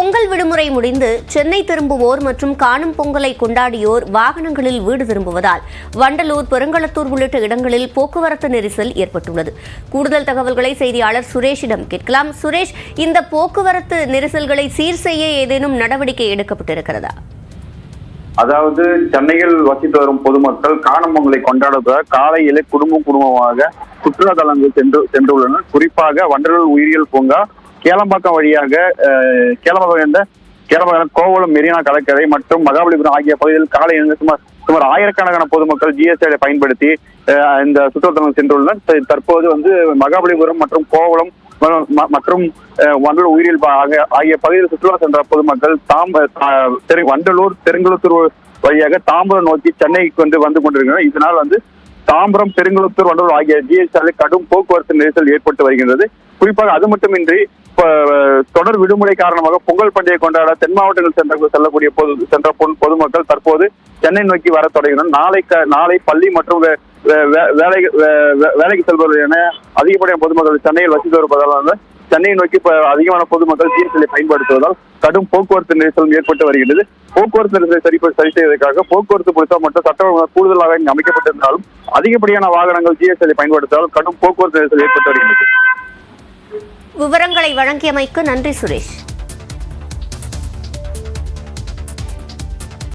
பொங்கல் விடுமுறை முடிந்து சென்னை திரும்புவோர் மற்றும் காணும் பொங்கலை கொண்டாடியோர் வாகனங்களில் வீடு திரும்புவதால் வண்டலூர் பெருங்களத்தூர் உள்ளிட்ட இடங்களில் போக்குவரத்து நெரிசல் ஏற்பட்டுள்ளது. கூடுதல் தகவல்களை செய்தியாளர் சுரேஷிடம் கேட்கலாம். சுரேஷ் இந்த போக்குவரத்து நெரிசல்களை சீர் செய்ய ஏதேனும் நடவடிக்கை எடுக்கப்பட்டிருக்கிறதா? அதாவது சென்னையில் வசித்து வரும் பொதுமக்கள் காணும் பொங்கலை கொண்டாடுவதாக காலையிலே குடும்பம் குடும்பமாக சுற்றுலா தலங்கள் சென்று சென்றுள்ளனர். குறிப்பாக வண்டலூர் உயிரியல் பூங்கா கேளம்பாக்கம் வழியாக கேளம்பாக்கம் கேளம்பாக்கம் கோவளம் மெரினா கடற்கரை மற்றும் மகாபலிபுரம் ஆகிய பகுதியில் காலை எழுந்து சுமார் சுமார் ஆயிரக்கணக்கான பொதுமக்கள் ஜிஎஸ்டி பயன்படுத்தி இந்த சுற்றுலாத்தலம் சென்றுள்ளனர். தற்போது வந்து மகாபலிபுரம் மற்றும் கோவளம் ம- மற்றும் வண்டலூர் உயிரியல் ஆகிய பகுதியில் சுற்றுலா சென்ற பொதுமக்கள் தாம் வண்டலூர் தெருங்குளத்தூர் வழியாக தாம்பரம் நோக்கி சென்னைக்கு வந்து வந்து கொண்டிருக்கிறார் இதனால் வந்து தாம்பரம் பெருங்குளத்தூர் வண்டலூர் ஆகிய ஜிஎஸ்டி கடும் போக்குவரத்து நெரிசல் ஏற்பட்டு வருகின்றது. குறிப்பாக அது மட்டுமின்றி தொடர் விடுமுறை காரணமாக பொங்கல் பண்டிகை கொண்டாட தென் மாவட்டங்கள் சென்ற செல்லக்கூடிய பொது சென்ற பொது- பொதுமக்கள் தற்போது சென்னை நோக்கி வர தொடங்கினர். நாளை க- நாளை பள்ளி மற்றும் வே- வே- வே- வேலை வே- வே- வேலைக்கு செல்பவர்கள் என அதிகப்படியான பொதுமக்கள் சென்னையில் வசித்து வருவதால் சென்னையை நோக்கி அதிகமான பொதுமக்கள் ஜிஎஸ்டியை பயன்படுத்துவதால் கடும் போக்குவரத்து நெரிசல் ஏற்பட்டு வருகிறது. போக்குவரத்து நெரிசலை சரி சரி செய்வதற்காக போக்குவரத்து போலீசார் மற்றும் சட்ட கூடுதலாக இங்கு அமைக்கப்பட்டிருந்தாலும் அதிகப்படியான வாகனங்கள் ஜிஎஸ்டியை பயன்படுத்துவதால் கடும் போக்குவரத்து நெரிசல் ஏற்பட்டு வருகிறது. விவரங்களை வழங்கியமைக்கு நன்றி சுரேஷ்.